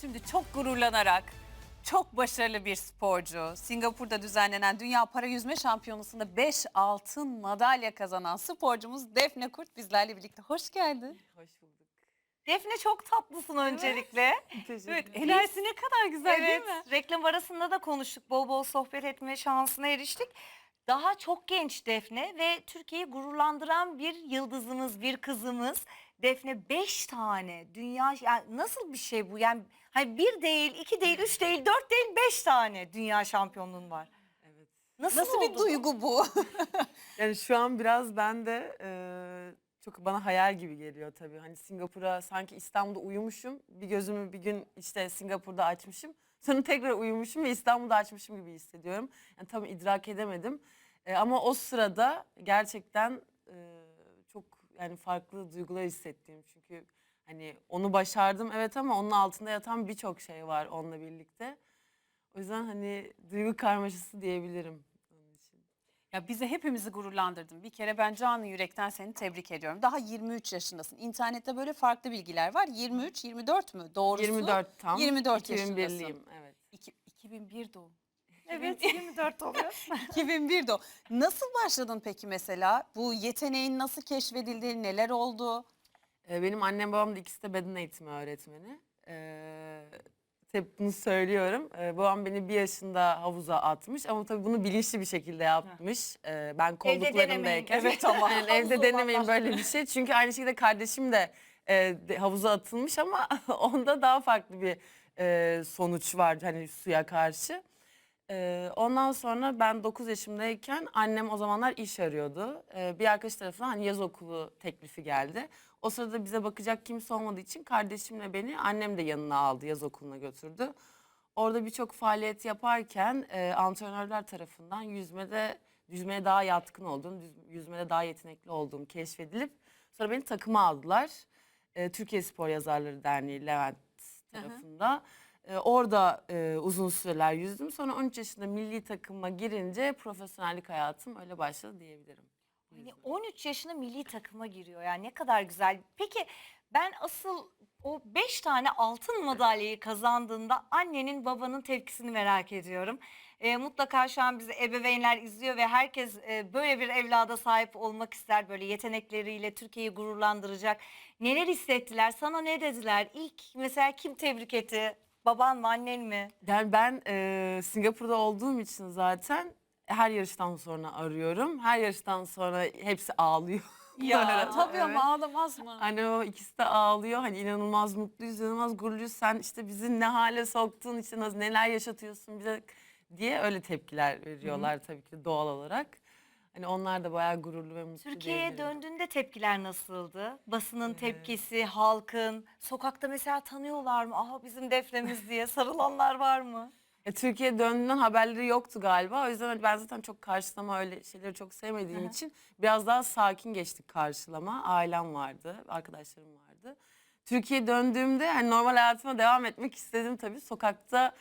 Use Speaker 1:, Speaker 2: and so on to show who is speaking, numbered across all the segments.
Speaker 1: Şimdi çok gururlanarak çok başarılı bir sporcu. Singapur'da düzenlenen Dünya Para Yüzme Şampiyonası'nda 5 altın madalya kazanan sporcumuz Defne Kurt bizlerle birlikte. Hoş geldin.
Speaker 2: Hoş bulduk.
Speaker 3: Defne çok tatlısın öncelikle.
Speaker 2: Teşekkür
Speaker 1: Evet,
Speaker 2: ederim.
Speaker 1: enerjisi ne kadar güzel değil mi?
Speaker 3: reklam arasında da konuştuk. Bol bol sohbet etme şansına eriştik. Daha çok genç Defne ve Türkiye'yi gururlandıran bir yıldızımız, bir kızımız. Defne 5 tane dünya yani nasıl bir şey bu? Yani hani bir değil, iki değil, üç değil, dört değil, beş tane dünya şampiyonluğun var.
Speaker 2: Evet.
Speaker 3: Nasıl,
Speaker 1: Nasıl bir
Speaker 3: oldu bu?
Speaker 1: duygu bu?
Speaker 2: Yani şu an biraz ben de e, çok bana hayal gibi geliyor tabii. Hani Singapur'a sanki İstanbul'da uyumuşum. Bir gözümü bir gün işte Singapur'da açmışım. Sonra tekrar uyumuşum ve İstanbul'da açmışım gibi hissediyorum. Yani tam idrak edemedim. E, ama o sırada gerçekten e, çok yani farklı duygular hissettiğim. Çünkü hani onu başardım evet ama onun altında yatan birçok şey var onunla birlikte. O yüzden hani duygu karmaşası diyebilirim.
Speaker 1: Ya bize hepimizi gururlandırdın. Bir kere ben canı yürekten seni tebrik ediyorum. Daha 23 yaşındasın. İnternette böyle farklı bilgiler var. 23, 24 mü? Doğrusu
Speaker 2: 24 tam.
Speaker 1: 24
Speaker 2: 2001'liyim
Speaker 1: yaşındasın.
Speaker 2: evet.
Speaker 1: İki- 2001 doğum.
Speaker 3: Evet 24 oluyor.
Speaker 1: 2001 doğum. Nasıl başladın peki mesela? Bu yeteneğin nasıl keşfedildi? Neler oldu?
Speaker 2: Ee, benim annem babam da ikisi de beden eğitimi öğretmeni. Ee, hep bunu söylüyorum. Ee, babam beni bir yaşında havuza atmış ama tabii bunu bilinçli bir şekilde yapmış. Ee, ben kolluklarındayken.
Speaker 3: Evet ama.
Speaker 2: Yani evde denemeyin böyle bir şey. Çünkü aynı şekilde kardeşim de, e, de havuza atılmış ama onda daha farklı bir e, sonuç var hani suya karşı. Ee, ondan sonra ben 9 yaşımdayken annem o zamanlar iş arıyordu. Ee, bir arkadaş tarafından hani yaz okulu teklifi geldi. O sırada bize bakacak kimse olmadığı için kardeşimle beni annem de yanına aldı yaz okuluna götürdü. Orada birçok faaliyet yaparken e, antrenörler tarafından yüzmede yüzmeye daha yatkın olduğum, yüz- yüzmede daha yetenekli olduğum keşfedilip sonra beni takıma aldılar. E, Türkiye Spor Yazarları Derneği Levent tarafında. E, orada e, uzun süreler yüzdüm. Sonra 13 yaşında milli takıma girince profesyonellik hayatım öyle başladı diyebilirim.
Speaker 3: Hani 13 yaşında milli takıma giriyor yani ne kadar güzel. Peki ben asıl o 5 tane altın madalyayı kazandığında annenin babanın tepkisini merak ediyorum. Ee, mutlaka şu an bizi ebeveynler izliyor ve herkes e, böyle bir evlada sahip olmak ister. Böyle yetenekleriyle Türkiye'yi gururlandıracak. Neler hissettiler? Sana ne dediler? İlk mesela kim tebrik etti? Baban mı annen mi?
Speaker 2: Yani ben e, Singapur'da olduğum için zaten her yarıştan sonra arıyorum. Her yarıştan sonra hepsi ağlıyor.
Speaker 1: Ya tabii
Speaker 2: Evet.
Speaker 1: ama ağlamaz mı?
Speaker 2: Hani o ikisi de ağlıyor. Hani inanılmaz mutluyuz, inanılmaz gururluyuz. Sen işte bizi ne hale soktun, işte neler yaşatıyorsun bize diye öyle tepkiler veriyorlar tabii ki doğal olarak. Hani onlar da bayağı gururlu ve mutlu
Speaker 3: Türkiye'ye
Speaker 2: diyebilirim.
Speaker 3: döndüğünde tepkiler nasıldı? Basının tepkisi, halkın, sokakta mesela tanıyorlar mı? Aha bizim defnemiz diye sarılanlar var mı?
Speaker 2: E, Türkiye döndüğünden haberleri yoktu galiba. O yüzden hani ben zaten çok karşılama öyle şeyleri çok sevmediğim için biraz daha sakin geçtik karşılama. Ailem vardı, arkadaşlarım vardı. Türkiye döndüğümde hani normal hayatıma devam etmek istedim tabii. Sokakta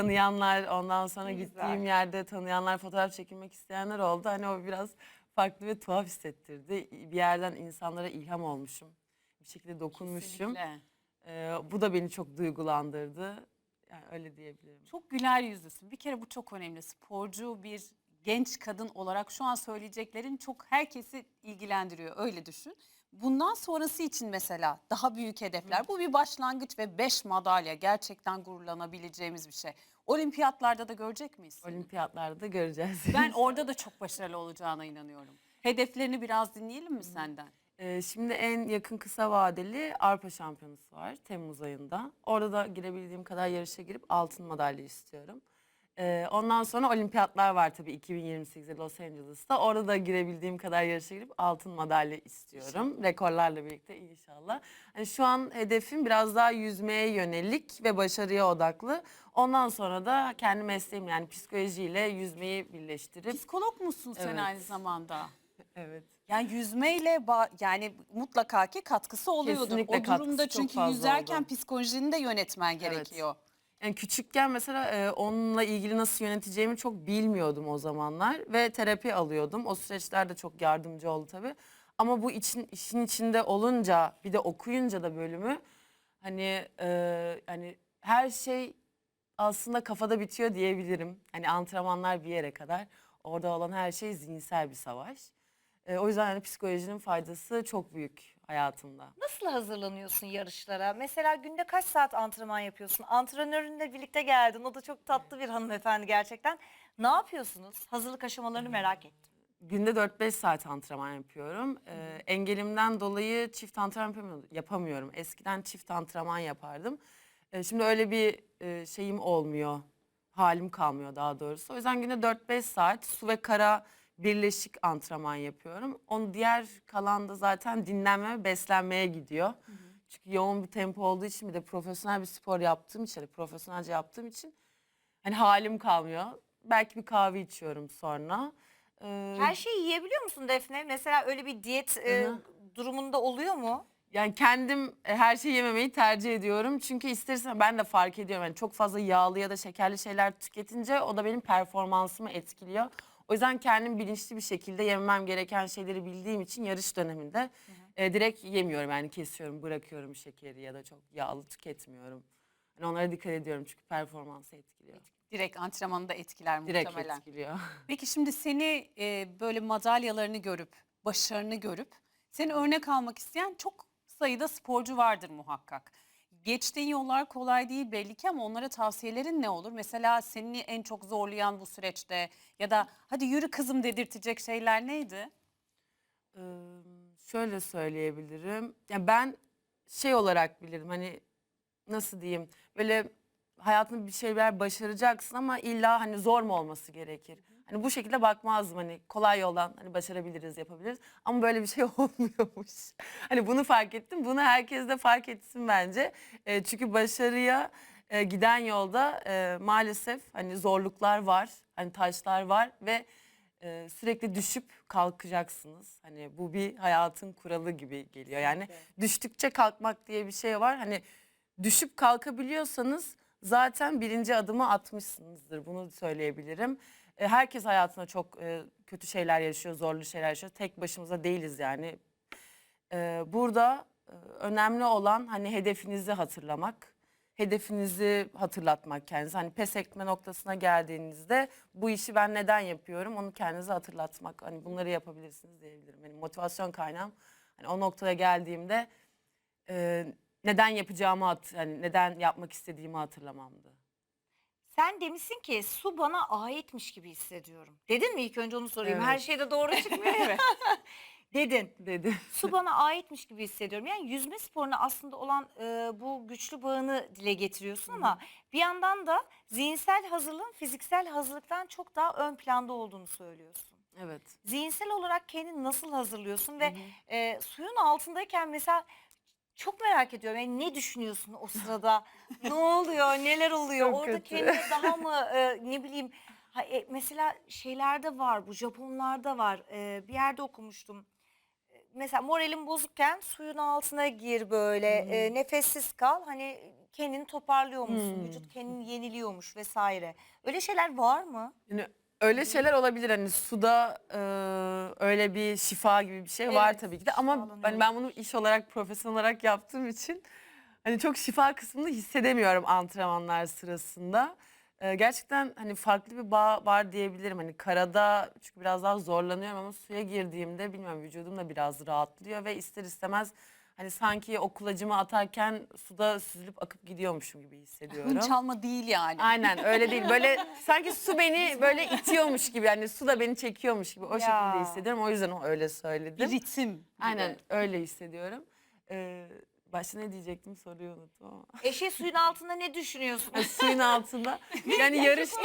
Speaker 2: tanıyanlar, ondan sonra
Speaker 3: Ne güzel.
Speaker 2: gittiğim yerde tanıyanlar, fotoğraf çekilmek isteyenler oldu. Hani o biraz farklı ve tuhaf hissettirdi. Bir yerden insanlara ilham olmuşum. Bir şekilde dokunmuşum.
Speaker 1: Kesinlikle.
Speaker 2: Ee, bu da beni çok duygulandırdı. Yani öyle diyebilirim.
Speaker 1: Çok güler yüzlüsün. Bir kere bu çok önemli. Sporcu bir genç kadın olarak şu an söyleyeceklerin çok herkesi ilgilendiriyor. Öyle düşün. Bundan sonrası için mesela daha büyük hedefler. Bu bir başlangıç ve 5 madalya gerçekten gururlanabileceğimiz bir şey. Olimpiyatlarda da görecek miyiz?
Speaker 2: Olimpiyatlarda da göreceğiz.
Speaker 1: Ben orada da çok başarılı olacağına inanıyorum. Hedeflerini biraz dinleyelim mi senden?
Speaker 2: Ee, şimdi en yakın kısa vadeli Avrupa Şampiyonası var Temmuz ayında. Orada da girebildiğim kadar yarışa girip altın madalya istiyorum. Ee, ondan sonra olimpiyatlar var tabii 2028'de Los Angeles'ta. Orada da girebildiğim kadar yarışa girip altın madalya istiyorum. Rekorlarla birlikte inşallah. Hani şu an hedefim biraz daha yüzmeye yönelik ve başarıya odaklı. Ondan sonra da kendi mesleğim yani psikolojiyle yüzmeyi birleştirip.
Speaker 1: Psikolog musun sen
Speaker 2: Evet.
Speaker 1: aynı zamanda?
Speaker 2: Evet.
Speaker 1: Yani yüzmeyle ba- yani mutlaka ki katkısı oluyordur.
Speaker 2: Kesinlikle
Speaker 1: o durumda
Speaker 2: katkısı çok
Speaker 1: çünkü
Speaker 2: fazla
Speaker 1: yüzerken
Speaker 2: oldu.
Speaker 1: psikolojini de yönetmen gerekiyor.
Speaker 2: Yani küçükken mesela e, onunla ilgili nasıl yöneteceğimi çok bilmiyordum o zamanlar ve terapi alıyordum. O süreçler de çok yardımcı oldu tabii. Ama bu için işin içinde olunca bir de okuyunca da bölümü hani e, hani her şey aslında kafada bitiyor diyebilirim. Hani antrenmanlar bir yere kadar. Orada olan her şey zihinsel bir savaş. Ee, o yüzden hani psikolojinin faydası çok büyük hayatımda.
Speaker 3: Nasıl hazırlanıyorsun yarışlara? Mesela günde kaç saat antrenman yapıyorsun? Antrenörünle birlikte geldin. O da çok tatlı bir hanımefendi gerçekten. Ne yapıyorsunuz? Hazırlık aşamalarını merak ettim.
Speaker 2: Günde 4-5 saat antrenman yapıyorum. Ee, engelimden dolayı çift antrenman yapamıyorum- yapamıyorum. Eskiden çift antrenman yapardım. Ee, şimdi öyle bir e, şeyim olmuyor. Halim kalmıyor daha doğrusu. O yüzden günde 4-5 saat su ve kara birleşik antrenman yapıyorum. Onun diğer kalan da zaten dinlenme ve beslenmeye gidiyor. Çünkü yoğun bir tempo olduğu için bir de profesyonel bir spor yaptığım için, hani profesyonelce yaptığım için hani halim kalmıyor. Belki bir kahve içiyorum sonra. Ee,
Speaker 3: Her şeyi yiyebiliyor musun Defne? Mesela öyle bir diyet e,
Speaker 2: Hı hı.
Speaker 3: durumunda oluyor mu?
Speaker 2: Yani kendim e, her şeyi yememeyi tercih ediyorum. Çünkü istersen ben de fark ediyorum. Yani çok fazla yağlı ya da şekerli şeyler tüketince o da benim performansımı etkiliyor. O yüzden kendim bilinçli bir şekilde yemem gereken şeyleri bildiğim için yarış döneminde e, direkt yemiyorum. Yani kesiyorum, bırakıyorum şekeri ya da çok yağlı tüketmiyorum. Yani onlara dikkat ediyorum çünkü performansı etkiliyor.
Speaker 1: Direkt antrenmanı da etkiler
Speaker 2: Direkt
Speaker 1: muhtemelen.
Speaker 2: etkiliyor.
Speaker 1: Peki şimdi seni e, böyle madalyalarını görüp, başarını görüp seni örnek almak isteyen çok sayıda sporcu vardır muhakkak. Geçtiğin yollar kolay değil belli ki ama onlara tavsiyelerin ne olur? Mesela seni en çok zorlayan bu süreçte ya da hadi yürü kızım dedirtecek şeyler neydi?
Speaker 2: Ee, şöyle söyleyebilirim. Ya ben şey olarak bilirim hani nasıl diyeyim böyle hayatında bir şeyler başaracaksın ama illa hani zor mu olması gerekir? Hani bu şekilde bakmazdım hani kolay yoldan hani başarabiliriz yapabiliriz ama böyle bir şey olmuyormuş. Hani bunu fark ettim bunu herkes de fark etsin bence. Ee, çünkü başarıya e, giden yolda e, maalesef hani zorluklar var hani taşlar var ve e, sürekli düşüp kalkacaksınız. Hani bu bir hayatın kuralı gibi geliyor. Yani düştükçe kalkmak diye bir şey var. Hani düşüp kalkabiliyorsanız zaten birinci adımı atmışsınızdır. Bunu söyleyebilirim. E, herkes hayatında çok e, kötü şeyler yaşıyor, zorlu şeyler yaşıyor. Tek başımıza değiliz yani. E, burada önemli olan hani hedefinizi hatırlamak. Hedefinizi hatırlatmak kendinize. Hani pes etme noktasına geldiğinizde bu işi ben neden yapıyorum onu kendinize hatırlatmak. Hani bunları yapabilirsiniz diyebilirim. Benim motivasyon kaynağım hani o noktaya geldiğimde e, neden yapacağımı hat, hani neden yapmak istediğimi hatırlamamdı.
Speaker 3: Sen demişsin ki su bana aitmiş gibi hissediyorum. Dedin mi ilk önce onu sorayım. Her
Speaker 2: Evet.
Speaker 3: şeyde doğru çıkmıyor. Dedin.
Speaker 2: Dedi.
Speaker 3: Su bana aitmiş gibi hissediyorum. Yani yüzme sporuna aslında olan e, bu güçlü bağını dile getiriyorsun ama bir yandan da zihinsel hazırlığın fiziksel hazırlıktan çok daha ön planda olduğunu söylüyorsun.
Speaker 2: Evet.
Speaker 3: Zihinsel olarak kendini nasıl hazırlıyorsun ve e, suyun altındayken mesela çok merak ediyorum. Yani ne düşünüyorsun o sırada? ne oluyor? Neler oluyor?
Speaker 2: Çok
Speaker 3: Orada
Speaker 2: kötü.
Speaker 3: kendini daha mı e, ne bileyim ha, e, mesela şeylerde var bu Japonlarda var. E, bir yerde okumuştum. E, Mesela moralin bozukken suyun altına gir böyle e, nefessiz kal hani kendini toparlıyormuşsun
Speaker 2: Hmm.
Speaker 3: vücut kendini yeniliyormuş vesaire öyle şeyler var mı?
Speaker 2: Yani öyle şeyler olabilir hani suda e, öyle bir şifa gibi bir şey var
Speaker 3: Evet,
Speaker 2: tabii ki de ama
Speaker 3: şifalanıyor
Speaker 2: hani ben bunu iş olarak profesyonel olarak yaptığım için hani çok şifa kısmını hissedemiyorum antrenmanlar sırasında. E, gerçekten hani farklı bir bağ var diyebilirim. Hani karada çünkü biraz daha zorlanıyorum ama suya girdiğimde bilmiyorum vücudum da biraz rahatlıyor ve ister istemez hani sanki o kulacımı atarken suda süzülüp akıp gidiyormuşum gibi hissediyorum.
Speaker 1: Hınç alma değil yani.
Speaker 2: Aynen öyle değil. Böyle sanki su beni böyle itiyormuş gibi. Yani su da beni çekiyormuş gibi. O
Speaker 3: Ya.
Speaker 2: şekilde hissediyorum. O yüzden o öyle
Speaker 1: Bir
Speaker 2: söyledim.
Speaker 1: ritim. gibi.
Speaker 2: Aynen öyle hissediyorum. Ee, başta ne diyecektim soruyu unuttum ama.
Speaker 3: Eşe suyun altında ne düşünüyorsun?
Speaker 2: Ay, Suyun altında. Yani yarışta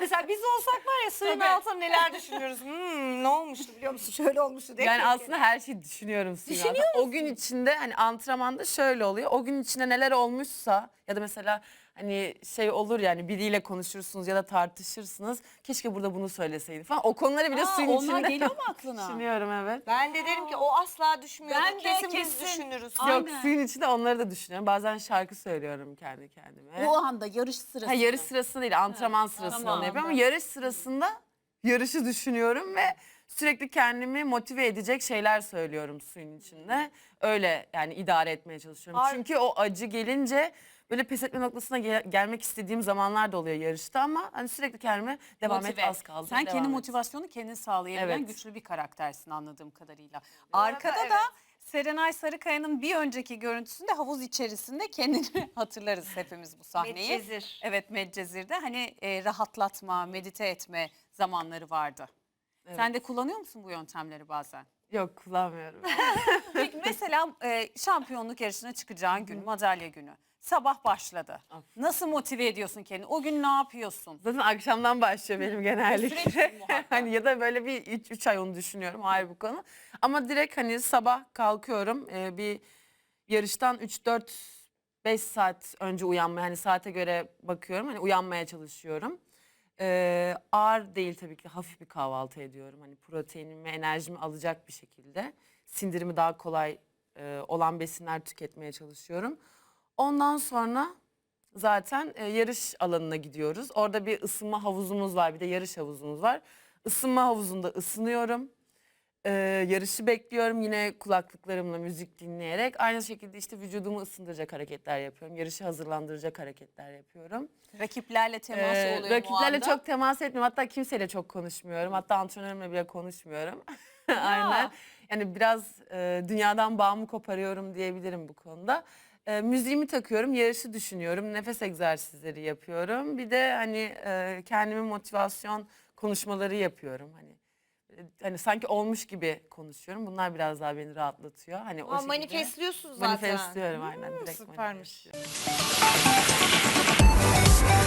Speaker 3: Mesela biz olsak var ya suyun
Speaker 1: Tabii.
Speaker 3: altında neler düşünüyoruz. Hmm, ne olmuştu biliyor musun? Şöyle olmuştu. diye.
Speaker 2: yani aslında her şeyi düşünüyorum suyun altında. O gün içinde hani antrenmanda şöyle oluyor. O gün içinde neler olmuşsa ya da mesela hani şey olur yani biriyle konuşursunuz ya da tartışırsınız. Keşke burada bunu söyleseydim falan. O konuları bile
Speaker 1: Aa,
Speaker 2: suyun
Speaker 1: onlar
Speaker 2: içinde
Speaker 1: geliyor mu aklına?
Speaker 2: düşünüyorum evet.
Speaker 3: Ben de derim ki o asla düşünmüyor.
Speaker 1: Ben de
Speaker 3: kesin, biz
Speaker 1: kesin.
Speaker 3: düşünürüz.
Speaker 1: Aynen.
Speaker 2: Yok suyun içinde onları da düşünüyorum. Bazen şarkı söylüyorum kendi kendime.
Speaker 1: O anda yarış sırasında.
Speaker 2: Ha, yarış sırasında değil antrenman sırasında
Speaker 1: tamam.
Speaker 2: onu yapıyorum ama yarış sırasında yarışı düşünüyorum ve sürekli kendimi motive edecek şeyler söylüyorum suyun içinde. Öyle yani idare etmeye çalışıyorum.
Speaker 3: Ar-
Speaker 2: Çünkü o acı gelince böyle pes etme noktasına gel- gelmek istediğim zamanlar da oluyor yarışta ama hani sürekli kendime devam
Speaker 1: Motive.
Speaker 2: et az kaldı.
Speaker 1: Sen
Speaker 2: devam
Speaker 1: kendi
Speaker 2: et.
Speaker 1: motivasyonu kendin sağlayabilen
Speaker 2: Evet.
Speaker 1: güçlü bir karaktersin anladığım kadarıyla. Arkada da. Serenay Sarıkaya'nın bir önceki görüntüsünde havuz içerisinde kendini hatırlarız hepimiz bu sahneyi.
Speaker 3: Medcezir.
Speaker 1: Evet Medcezir'de hani e, rahatlatma, medite etme zamanları vardı.
Speaker 2: Evet.
Speaker 1: Sen de kullanıyor musun bu yöntemleri bazen?
Speaker 2: Yok kullanmıyorum.
Speaker 1: Mesela e, şampiyonluk yarışına çıkacağın gün, madalya günü. Sabah başladı. Nasıl motive ediyorsun kendini? O gün ne yapıyorsun?
Speaker 2: Zaten akşamdan başlıyor benim
Speaker 1: süreç
Speaker 2: genellikle.
Speaker 1: muhakkak.
Speaker 2: hani ya da böyle bir 3 ay onu düşünüyorum ayrı bu konu. Ama direkt hani sabah kalkıyorum e, bir yarıştan 3-4 5 saat önce uyanmaya hani saate göre bakıyorum hani uyanmaya çalışıyorum. Ee, ağır değil tabii ki hafif bir kahvaltı ediyorum. Hani proteinimi enerjimi alacak bir şekilde. Sindirimi daha kolay e, olan besinler tüketmeye çalışıyorum. Ondan sonra zaten e, yarış alanına gidiyoruz. Orada bir ısınma havuzumuz var bir de yarış havuzumuz var. Isınma havuzunda ısınıyorum. Ee, yarışı bekliyorum yine kulaklıklarımla müzik dinleyerek. Aynı şekilde işte vücudumu ısındıracak hareketler yapıyorum. Yarışı hazırlandıracak hareketler yapıyorum.
Speaker 1: Rakiplerle temas
Speaker 2: Ee,
Speaker 1: oluyor mu o
Speaker 2: rakiplerle
Speaker 1: anda?
Speaker 2: çok temas etmiyorum. Hatta kimseyle çok konuşmuyorum. Hatta antrenörümle bile konuşmuyorum. Aynen. Yani biraz e, dünyadan bağımı koparıyorum diyebilirim bu konuda. E, müziğimi takıyorum, yarışı düşünüyorum, nefes egzersizleri yapıyorum. Bir de hani e, kendime motivasyon konuşmaları yapıyorum. Hani e, hani sanki olmuş gibi konuşuyorum. Bunlar biraz daha beni rahatlatıyor. Hani o
Speaker 3: Ama
Speaker 2: şekilde
Speaker 3: manifestliyorsun zaten.
Speaker 2: manifestliyorum aynen. direkt
Speaker 3: süpermiş.
Speaker 2: manifestliyorum.